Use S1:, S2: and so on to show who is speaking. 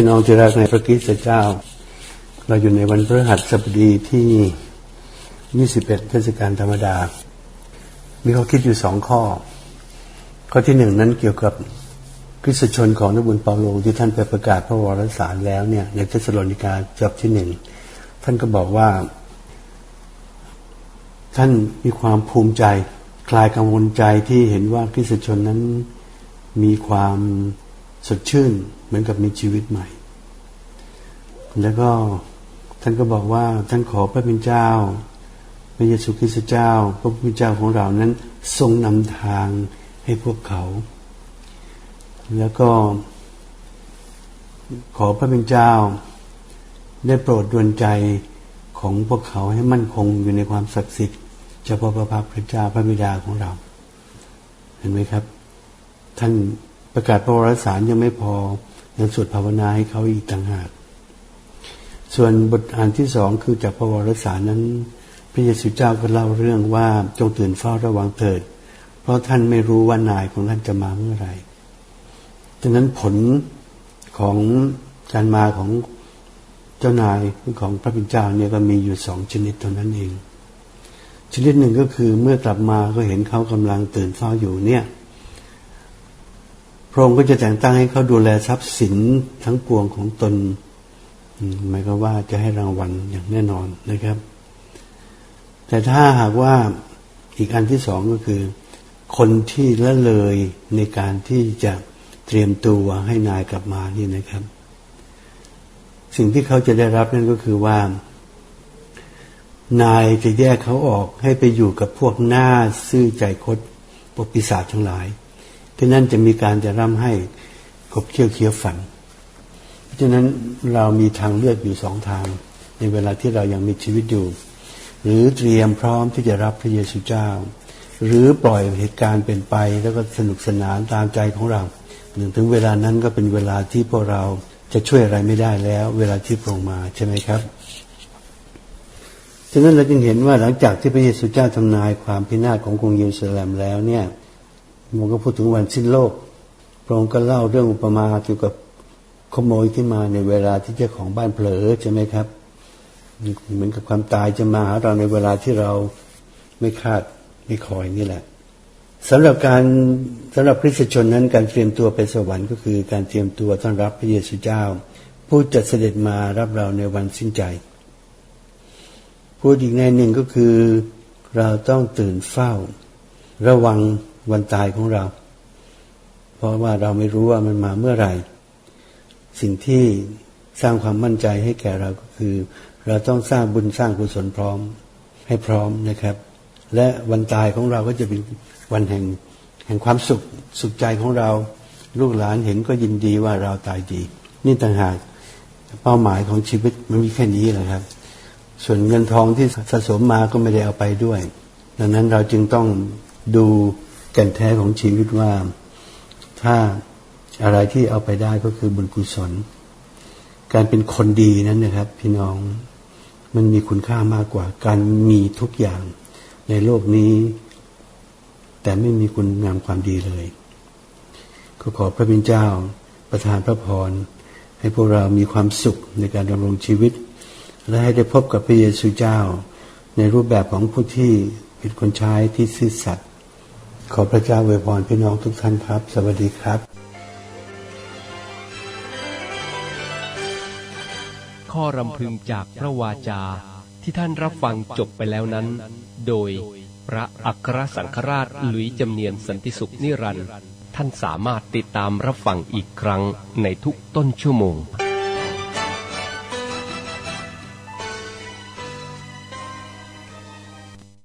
S1: พี่น้องที่รักในพระคริสต์เจ้า เราอยู่ในวันพฤหัสบดีที่ 21 เทศกาลธรรมดา มีข้อคิดอยู่สองข้อ ข้อที่หนึ่งนั้นเกี่ยวกับคริสตชนของนักบุญเปาโลที่ท่านไปประกาศพระวรสารแล้วเนี่ยในเทสโลนิกาจบที่หนึ่งท่านก็บอกว่า ท่านมีความภูมิใจ คลายกังวลใจที่เห็นว่าคริสตชนนั้นมีความ สดชื่นเหมือนกับมีชีวิตใหม่ แล้วก็ท่านก็บอกว่าท่านขอพระเป็นเจ้าพระเยซูคริสต์เจ้า พระผู้เป็นเจ้าของเรานั้นทรงนำทางให้พวกเขา แล้วก็ ขอพระเป็นเจ้า ได้โปรดดวลใจของพวกเขาให้มั่นคงอยู่ในความศักดิ์สิทธิ์เฉพาะพระพักพระเจ้าพระบิดาของเรา เห็นไหมครับ ท่าน ประกาศพระวรสารยังไม่พอยังสวดภาวนาให้เขาอีกต่างหาก ส่วนบทอ่านที่สองคือจากพระวรสารนั้น พระเยซูเจ้าก็เล่าเรื่องว่าจงตื่นเฝ้าระวังเถิด เพราะท่านไม่รู้ว่านายของท่านจะมาเมื่อไหร่ดังนั้นผลของการมาของเจ้านายของพระบิดาเนี่ยก็มีอยู่สองชนิดเท่านั้นเอง ชนิดหนึ่งก็คือเมื่อกลับมาก็เห็นเขากำลังตื่นเฝ้าอยู่เนี่ย พระองค์ก็จะแต่งตั้งให้เขาดูแลทรัพย์สินทั้งปวงของตนหมายก็ว่าจะให้รางวัลอย่างแน่นอนนะครับ แต่ถ้าหากว่าอีกอันที่สองก็คือ คนที่ละเลยในการที่จะเตรียมตัวให้นายกลับมานี่นะครับ สิ่งที่เขาจะได้รับนั่นก็คือว่า นายจะแยกเขาออกให้ไปอยู่กับพวกหน้าซื่อใจคดพวกปีศาจทั้งหลาย ที่นั่นจะมีการจะร่ำให้กบเคี้ยวเคี้ยวฝัน เพราะฉะนั้นเรามีทางเลือกอยู่สองทาง ในเวลาที่เรายังมีชีวิตอยู่ หรือเตรียมพร้อมที่จะรับพระเยซูเจ้า หรือปล่อยเหตุการณ์เป็นไปแล้วก็สนุกสนานตามใจของเราหนึ่งถึงเวลานั้นก็เป็นเวลาที่พวกเราจะช่วยอะไรไม่ได้แล้ว เวลาที่พระองค์มาใช่ไหมครับฉะนั้นเราจึงเห็นว่าหลังจากที่พระเยซูเจ้าทำนายความพินาศของกรุงเยรูซาเล็มแล้วเนี่ย มันก็พูดถึงวันสิ้นโลก พระองค์ก็เล่าเรื่องอุปมาเกี่ยวกับขโมยที่มาในเวลาที่เจ้าของบ้านเผลอใช่ไหมครับ เหมือนกับความตายจะมาหาเราในเวลาที่เราไม่คาดไม่คอยนี่แหละสำหรับการสำหรับคริสตชนนั้นการเตรียมตัวไปสวรรค์ก็คือการเตรียมตัวต้อนรับพระเยซูเจ้า ผู้จะเสด็จมารับเราในวันสิ้นใจพูดอีกในหนึ่งก็คือเราต้องตื่นเฝ้า ระวัง วันตายของเรา เพราะว่าเราไม่รู้ว่ามันมาเมื่อไหร่ สิ่งที่สร้างความมั่นใจให้แก่เราก็คือ เราต้องสร้างบุญสร้างกุศลพร้อมให้พร้อมนะครับ และวันตายของเราก็จะเป็นวันแห่งแห่งความสุขสุขใจของเรา ลูกหลานเห็นก็ยินดีว่าเราตายดี นี่ต่างหากเป้าหมายของชีวิตมันมีแค่นี้แหละครับ ส่วนเงินทองที่สะสมมาก็ไม่ได้เอาไปด้วย ดังนั้นเราจึงต้องดู ก่นแท้ของชีวิตว่าถ้าอะไรที่เอาไปได้ก็คือบุญกุศล การเป็นคนดีนั้นนะครับ พี่น้องมันมีคุณค่ามากกว่า การมีทุกอย่างในโลกนี้ แต่ไม่มีคุณงามความดีเลย ก็ขอพระบิดาเจ้าประทานพระพร ให้พวกเรามีความสุขในการดำรงชีวิต และให้ได้พบกับพระเยซูเจ้า ในรูปแบบของผู้ที่เป็นคนใช้ที่ซื่อสัตย์ ขอพระเจ้าอวยพรพี่น้องทุกท่านครับ สวัสดีครับ
S2: ข้อรำพึงจากพระวาจาที่ท่านรับฟังจบไปแล้วนั้น โดยพระอัครสังฆราชหลุยจำเนียนสันติสุขนิรันดร์ท่านสามารถติดตามรับฟังอีกครั้งในทุกต้นชั่วโมง